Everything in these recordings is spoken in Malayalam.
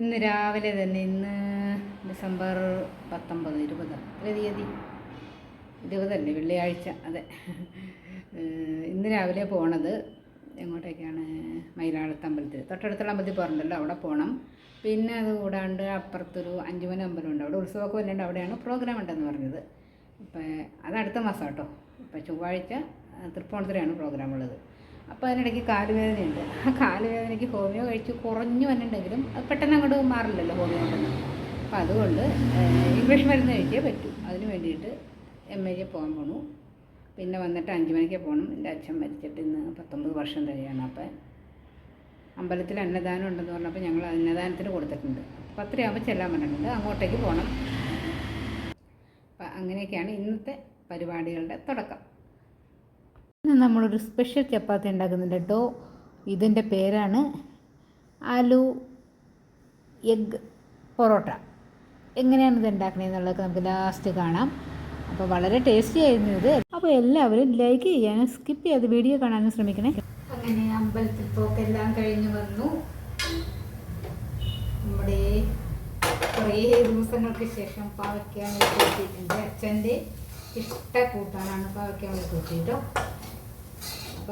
ഇന്ന് രാവിലെ തന്നെ ഇന്ന് ഡിസംബർ പത്തൊമ്പത് ഇരുപത് എത്ര തീയതി. ഇരുപതല്ലേ വെള്ളിയാഴ്ച അതെ. ഇന്ന് രാവിലെ പോണത് എങ്ങോട്ടേക്കാണ്? മയിലാളത്ത് അമ്പലത്തിൽ. തൊട്ടടുത്തുള്ള അമ്പലത്തിൽ പോകാറുണ്ടല്ലോ അവിടെ പോകണം പിന്നെ അത് കൂടാണ്ട് അപ്പുറത്തൊരു അഞ്ചുമന അമ്പലമുണ്ട്. അവിടെ ഉത്സവമൊക്കെ വരുന്നുണ്ട് അവിടെയാണ് പ്രോഗ്രാം ഉണ്ടെന്ന് പറഞ്ഞത്. അപ്പം അത് അടുത്ത മാസം കേട്ടോ. ഇപ്പം ചൊവ്വാഴ്ച തൃപ്പൂണിത്തുറയാണ് പ്രോഗ്രാം ഉള്ളത്. അപ്പോൾ അതിനിടയ്ക്ക് കാലുവേദനയുണ്ട്. ആ കാലുവേദനയ്ക്ക് ഹോമിയോ കഴിച്ച് കുറഞ്ഞു വന്നിട്ടുണ്ടെങ്കിലും അത് പെട്ടെന്ന് അങ്ങോട്ട് മാറില്ലല്ലോ ഹോമിയോ കൊണ്ടൊന്നും. അപ്പോൾ അതുകൊണ്ട് ഇംഗ്ലീഷ് മരുന്ന് കഴിച്ചേ പറ്റൂ. അതിന് വേണ്ടിയിട്ട് എം എ ജി പോകാൻ പോണു. പിന്നെ വന്നിട്ട് അഞ്ച് മണിക്ക് പോകണം എന്റെ അച്ഛൻ മരിച്ചിട്ട് ഇന്ന് പത്തൊമ്പത് വർഷം കഴിയാണ് അപ്പം അമ്പലത്തിൽ അന്നദാനം ഉണ്ടെന്ന് പറഞ്ഞപ്പോൾ ഞങ്ങൾ അന്നദാനത്തിന് കൊടുത്തിട്ടുണ്ട്. പത്തരയാകുമ്പോൾ ചെല്ലാൻ പറഞ്ഞിട്ടുണ്ട്. അങ്ങോട്ടേക്ക് പോകണം അപ്പം അങ്ങനെയൊക്കെയാണ് ഇന്നത്തെ പരിപാടികളുടെ തുടക്കം. ഇന്ന് നമ്മളൊരു സ്പെഷ്യൽ ചപ്പാത്തി ഉണ്ടാക്കുന്നുണ്ട് കേട്ടോ. ഇതിന്റെ പേരാണ് ആലു എഗ് പൊറോട്ട. എങ്ങനെയാണ് ഇത് ഉണ്ടാക്കണതെന്നുള്ളതൊക്കെ നമുക്ക് ലാസ്റ്റ് കാണാം. അപ്പോൾ വളരെ ടേസ്റ്റി ആയിരുന്നു ഇത്. അപ്പോൾ എല്ലാവരും ലൈക്ക് ചെയ്യാനും സ്കിപ്പ് ചെയ്യാതെ വീഡിയോ കാണാനും ശ്രമിക്കണേ. അങ്ങനെ അമ്പലത്തിൽ പോക്കെല്ലാം കഴിഞ്ഞ് വന്നു. നമ്മുടെ കുറേ ദിവസങ്ങൾക്ക് ശേഷം പാവയ്ക്കാൻ കൂട്ടിയിട്ടുണ്ട്. അച്ഛന്റെ ഇഷ്ട കൂട്ടാനാണ് പാവയ്ക്കാൻ കൂട്ടിയിട്ടോ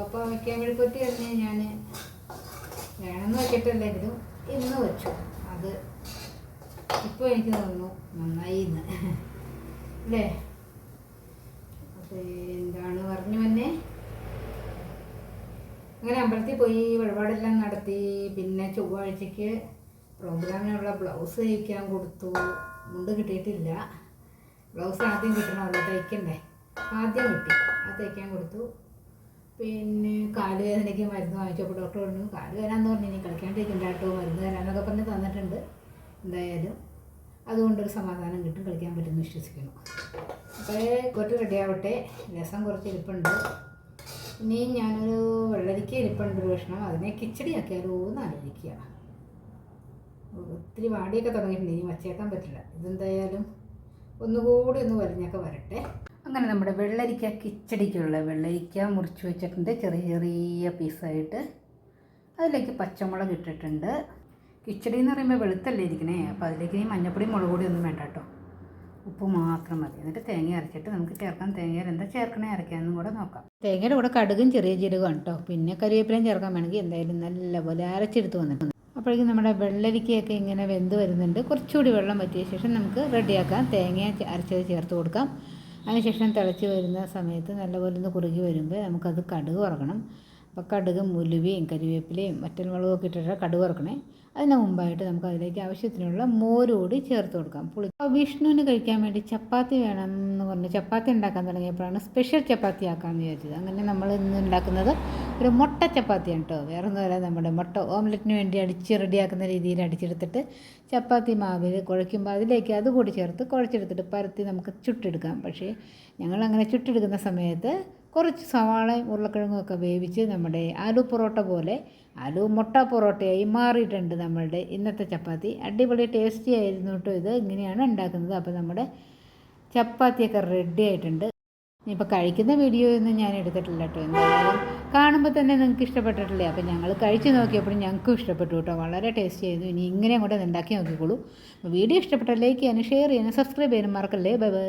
അപ്പോൾ വയ്ക്കാൻ കൂട്ടി തന്നെ ഞാൻ വേണമെന്ന് വെച്ചിട്ടില്ലെങ്കിലും ഇന്ന് വെച്ചു. അത് ഇപ്പോൾ എനിക്ക് തോന്നുന്നു നന്നായി ഇന്ന്. അല്ലേ? അപ്പോൾ എന്താണ് പറഞ്ഞു തന്നെ അങ്ങനെ അമ്പലത്തിൽ പോയി വഴിപാടെല്ലാം നടത്തി. പിന്നെ ചൊവ്വാഴ്ചയ്ക്ക് പ്രോഗ്രാമിനുള്ള ബ്ലൗസ് തയ്ക്കാൻ കൊടുത്തു. മുണ്ട് കിട്ടിയിട്ടില്ല. ബ്ലൗസ് ആദ്യം കിട്ടണമല്ലോ തയ്ക്കണ്ടേ? ആദ്യം കിട്ടി. അത് തയ്ക്കാൻ കൊടുത്തു. പിന്നെ കാലുവേദനയ്ക്ക് മരുന്ന് വാങ്ങിച്ചപ്പോൾ ഡോക്ടർ പറഞ്ഞു കാലുവേദന പറഞ്ഞു ഇനി കളിക്കാണ്ടിരിക്കണ്ട കേട്ടോ മരുന്ന് തരാനൊക്കെ പറഞ്ഞ് തന്നിട്ടുണ്ട് എന്തായാലും. അതുകൊണ്ടൊരു സമാധാനം കിട്ടും കളിക്കാൻ പറ്റുമെന്ന് വിശ്വസിക്കുന്നു. അപ്പോൾ കൊട്ട് റെഡിയാവട്ടെ രസം കുറച്ച് ഇരിപ്പുണ്ട്. ഇനി ഞാനൊരു വെള്ളരിക്ക ഇരിപ്പുണ്ട് ഒരു ഭക്ഷണം അതിനെ കിച്ചടി ആക്കിയാലോ എന്ന് ആലോചിക്കുക. ഒത്തിരി വാടിയൊക്കെ തുടങ്ങിയിട്ടുണ്ട് ഇനി വച്ചേക്കാൻ പറ്റില്ല. ഇതെന്തായാലും ഒന്നുകൂടി ഒന്ന് വലിഞ്ഞൊക്കെ വരട്ടെ. അങ്ങനെ നമ്മുടെ വെള്ളരിക്ക കിച്ചടിക്കുള്ള വെള്ളരിക്ക മുറിച്ച് വെച്ചിട്ടുണ്ട്. ചെറിയ ചെറിയ പീസായിട്ട്. അതിലേക്ക് പച്ചമുളക് ഇട്ടിട്ടുണ്ട്. കിച്ചടി എന്ന് പറയുമ്പോൾ വെളുത്തല്ലേ ഇരിക്കണേ? അപ്പോൾ അതിലേക്ക് ഈ മഞ്ഞപ്പൊടി മുളക് പൊടി ഒന്നും വേണ്ട കേട്ടോ. ഉപ്പ് മാത്രം മതി. എന്നിട്ട് തേങ്ങ അരച്ചിട്ട് നമുക്ക് ചേർക്കാം. തേങ്ങയിൽ എന്താ ചേർക്കണേ അരയ്ക്കാമെന്നും കൂടെ നോക്കാം. തേങ്ങയുടെ കൂടെ കടുകും ചെറിയ ജീരകമാണ് കേട്ടോ. പിന്നെ കരിവേപ്പിലയും ചേർക്കാൻ വേണമെങ്കിൽ എന്തായാലും നല്ലപോലെ അരച്ചെടുത്ത് വന്നിട്ടുണ്ട്. അപ്പോഴേക്കും നമ്മുടെ വെള്ളരിക്കയൊക്കെ ഇങ്ങനെ വെന്ത് വരുന്നുണ്ട്. കുറച്ചുകൂടി വെള്ളം പറ്റിയ ശേഷം നമുക്ക് റെഡിയാക്കാം. തേങ്ങ അരച്ചത് ചേർത്ത് കൊടുക്കാം. അതിനുശേഷം തിളച്ച് വരുന്ന സമയത്ത് നല്ലപോലെ ഒന്ന് കുറുകി വരുമ്പോൾ നമുക്കത് കടുക് വറക്കണം. അപ്പോൾ കടുകും ഉലുവയും കരിവേപ്പിലയും വറ്റൽമുളകും ഒക്കെ ഇട്ടിട്ട് കടുക് വറക്കണേ. അതിന് മുമ്പായിട്ട് നമുക്ക് അതിലേക്ക് ആവശ്യത്തിനുള്ള മോര് കൂടി ചേർത്ത് കൊടുക്കാം. പുളി വിഷ്ണുവിന് കഴിക്കാൻ വേണ്ടി ചപ്പാത്തി വേണം എന്ന് പറഞ്ഞ്. ചപ്പാത്തി ഉണ്ടാക്കാൻ തുടങ്ങിയപ്പോഴാണ് സ്പെഷ്യൽ ചപ്പാത്തി ആക്കാമെന്ന് വിചാരിച്ചത്. അങ്ങനെ നമ്മൾ ഇന്ന് ഉണ്ടാക്കുന്നത് ഒരു മുട്ട ചപ്പാത്തിയാണ് കേട്ടോ. വേറെ ഒന്നുമല്ല നമ്മുടെ മുട്ട ഓംലെറ്റിന് വേണ്ടി അടിച്ച് റെഡിയാക്കുന്ന രീതിയിൽ അടിച്ചെടുത്തിട്ട് ചപ്പാത്തി മാവിൽ കുഴയ്ക്കുമ്പോൾ അതിലേക്ക് അത് കൂടി ചേർത്ത് കുഴച്ചെടുത്തിട്ട് പരത്തി നമുക്ക് ചുട്ടെടുക്കാം. പക്ഷേ ഞങ്ങൾ അങ്ങനെ ചുട്ടെടുക്കുന്ന സമയത്ത് കുറച്ച് സവാളയും ഉരുളക്കിഴങ്ങും ഒക്കെ വേവിച്ച് നമ്മുടെ ആലു പൊറോട്ട പോലെ ആലു മുട്ട പൊറോട്ടയായി മാറിയിട്ടുണ്ട് നമ്മളുടെ ഇന്നത്തെ ചപ്പാത്തി. അടിപൊളി ടേസ്റ്റി ആയിരുന്നു കേട്ടോ ഇത്. ഇങ്ങനെയാണ് ഉണ്ടാക്കുന്നത്. അപ്പോൾ നമ്മുടെ ചപ്പാത്തിയൊക്കെ റെഡി ആയിട്ടുണ്ട്. ഇനിയിപ്പോൾ കഴിക്കുന്ന വീഡിയോ ഒന്നും ഞാൻ എടുത്തിട്ടില്ല കേട്ടോ എന്തായാലും കാണുമ്പോൾ തന്നെ നിങ്ങൾക്ക് ഇഷ്ടപ്പെട്ടിട്ടില്ലേ? അപ്പോൾ ഞങ്ങൾ കഴിച്ചു നോക്കിയപ്പോഴും ഞങ്ങൾക്കും ഇഷ്ടപ്പെട്ടു കേട്ടോ വളരെ ടേസ്റ്റ് ചെയ്തു. ഇനി ഇങ്ങനെ അങ്ങോട്ട് ഉണ്ടാക്കി നോക്കിക്കോളൂ. വീഡിയോ ഇഷ്ടപ്പെട്ട ലൈക്ക് ചെയ്യാനും ഷെയർ ചെയ്യാനും സബ്സ്ക്രൈബ് ചെയ്യാനും മറക്കല്ലേ? Bye bye